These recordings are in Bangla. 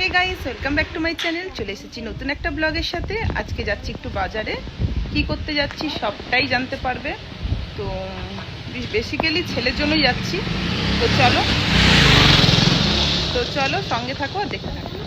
Hey guys welcome back to my channel চলে এসেছি নতুন একটা ব্লগের সাথে। আজকে যাচ্ছি একটু বাজারে। কি করতে যাচ্ছি সবটাই জানতে পারবে। তো বেসিক্যালি ছেলের জন্যই যাচ্ছি। তো চলো। তো চলো, সঙ্গে থাকো আর দেখতে থাকো।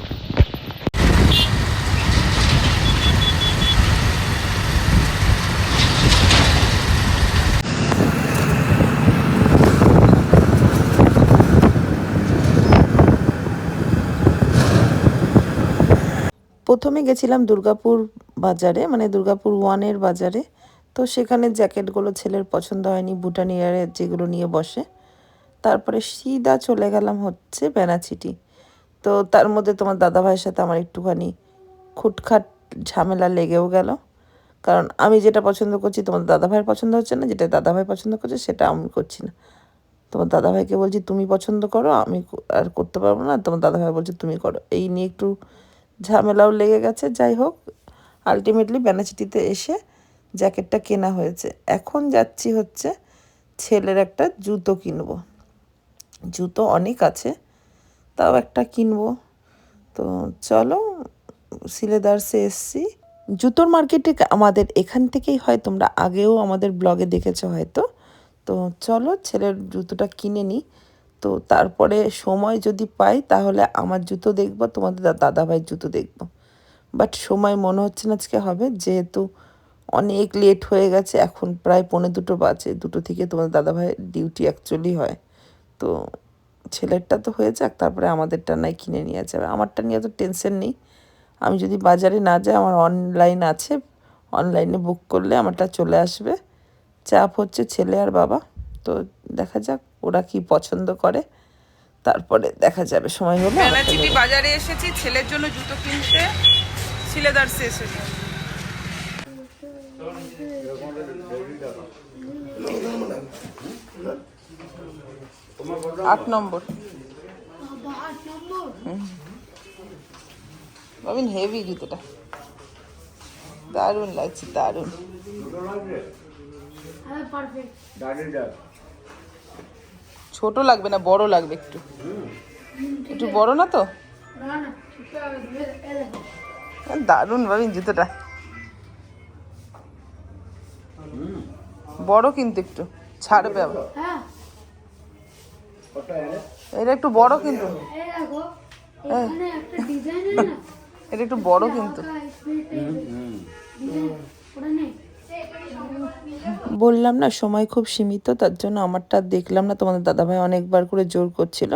প্রথমে গেছিলাম দুর্গাপুর বাজারে মানে দুর্গাপুর ওয়ানের বাজারে। তো সেখানে জ্যাকেটগুলো ছেলের পছন্দ হয়নি বুটানিয়ারের যেগুলো নিয়ে বসে। তারপরে সিধা চলে গেলাম হচ্ছে বেনাচিটি। তো তার মধ্যে তোমার দাদাভাইয়ের সাথে আমার একটুখানি খুটখাট ঝামেলা লেগেও গেল। কারণ আমি যেটা পছন্দ করছি তোমার দাদাভাইয়ের পছন্দ হচ্ছে না, যেটা দাদাভাই পছন্দ করছে সেটা আমি করছি না। তোমার দাদাভাইকে বলছি, তুমি পছন্দ করো, আমি আর করতে পারব না। তোমার দাদাভাই বলছে, তুমি করো। এই নিয়ে একটু ঝামেলাও লেগে গেছে, যাই হোক। আলটিমেটলি বেনাচিটিতে এসে জ্যাকেটটা কেনা হয়েছে। এখন যাচ্ছি হচ্ছে ছেলের একটা জুতো কিনবো। জুতো অনেক আছে, তাও একটা কিনবো। তো চলো, সিলেদার্সে এসছি। জুতোর মার্কেটে আমাদের এখান থেকেই হয়, তোমরা আগেও আমাদের ব্লগে দেখেছ হয়তো। তো চলো, ছেলের জুতোটা কিনে নিই। তো তারপরে সময় যদি পাই, তাহলে আমার জুতো দেখব, তোমাদের দাদাভাইয়ের জুতো দেখব। বাট সময় মনে হচ্ছে না আজকে হবে, যেহেতু অনেক লেট হয়ে গেছে, এখন প্রায় পৌনে দুটো বাজে, দুটো থেকে তোমাদের দাদাভাইয়ের ডিউটি অ্যাকচুয়ালি হয়। তো ছেলেরটা তো হয়ে যাক, তারপরে আমাদেরটা নাই কিনে নিয়ে যাবে। আমারটা নিয়ে তো টেনশন নেই। আমি যদি বাজারে না যাই, আমার অনলাইন আছে অনলাইনে বুক করলে আমারটা চলে আসবে। চাপ হচ্ছে ছেলে আর বাবা, তো দেখা যাক। ওরা কি পছন্দ করে? তারপরে দেখা যাবে সময় হলে বেনাচিটি বাজারে এসেছি ছেলের জন্য জুতো কিনতে সিলেদার্সে এসেছি। আট নম্বর। বাবিন হেভি জুতোটা। দারুণ লাগছে দারুণ। ছোট লাগবে না বড় লাগবে একটু? একটু বড় না তো? দারুণ ভাবিন জুতোটা। বড় কিন্তু একটু ছাড়বে আবার। এটা একটু বড় কিন্তু। না এটা একটু বড় কিন্তু। বললাম না, সময় খুব সীমিত, তার জন্য আমারটা দেখলাম না, তোমাদের দাদাভাই অনেকবার করে জোর করছিল।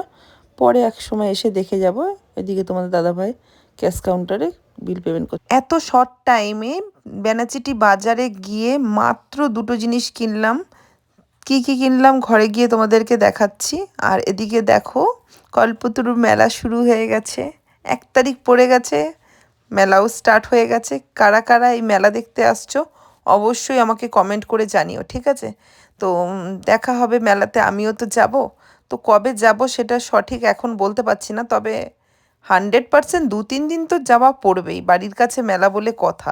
পরে এক সময় এসে দেখে যাব, এদিকে তোমাদের দাদাভাই ক্যাশ কাউন্টারে বিল পেমেন্ট করছে। এত শর্ট টাইমে বেনাচিটি বাজারে গিয়ে মাত্র দুটো জিনিস কিনলাম। কি কি কিনলাম ঘরে গিয়ে তোমাদেরকে দেখাচ্ছি। আর এদিকে দেখো, কল্পতরু মেলা শুরু হয়ে গেছে। এক তারিখ পড়ে গেছে, মেলাও স্টার্ট হয়ে গেছে। কারা কারা এই মেলা দেখতে আসছো অবশ্যই আমাকে কমেন্ট করে জানিও ঠিক আছে? তো দেখা হবে মেলাতে আমিও তো যাব। তো কবে যাব সেটা সঠিক এখন বলতে পারছি না তবে হান্ড্রেড পার্সেন্ট দু তিন দিন তো যাওয়া পড়বেই বাড়ির কাছে মেলা বলে কথা।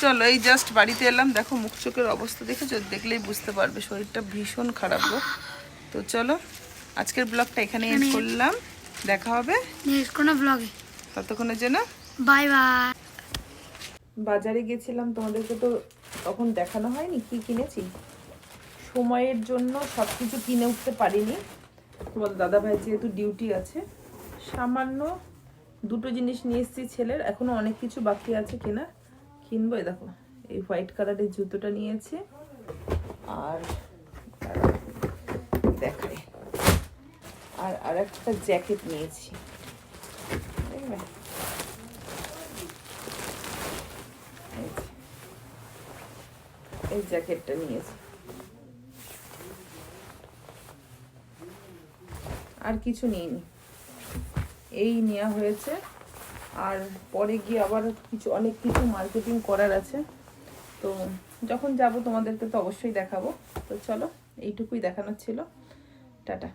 চলো এই জাস্ট বাড়িতে এলাম দেখো মুখ চোখের অবস্থা দেখেছ? দেখলেই বুঝতে পারবে শরীরটা ভীষণ খারাপ গো। তো চলো আজকের ব্লগটা এখানে এন্ড করলাম। দেখা হবে। নেক্সট কোনো ব্লগে ততক্ষণের জন্য। বাই বাই বাজারে গেছিলাম, তোমাদেরকে তো তখন দেখানো হয়নি কি কিনেছি? সময়ের জন্য সব কিছু কিনে উঠতে পারিনি। তোমার দাদা ভাই যেহেতু ডিউটি আছে, সামান্য দুটো জিনিস নিয়ে এসেছি ছেলের, এখনও অনেক কিছু বাকি আছে কেনা। কিনবো দেখো, এই হোয়াইট কালারের জুতোটা নিয়েছি। আর দেখাই। আর আর একটা জ্যাকেট নিয়েছি দেখবে এই যে। এই জ্যাকেটটা নিয়েছি। আর কিছু নিইনি। এই নেওয়া হয়েছে। আর পরে গিয়ে আবার কিছু, অনেক কিছু মার্কেটিং করার আছে। তো যখন যাব তোমাদেরকে তো অবশ্যই দেখাবো। তো চলো, এইটুকুই দেখানোর ছিল। টাটা।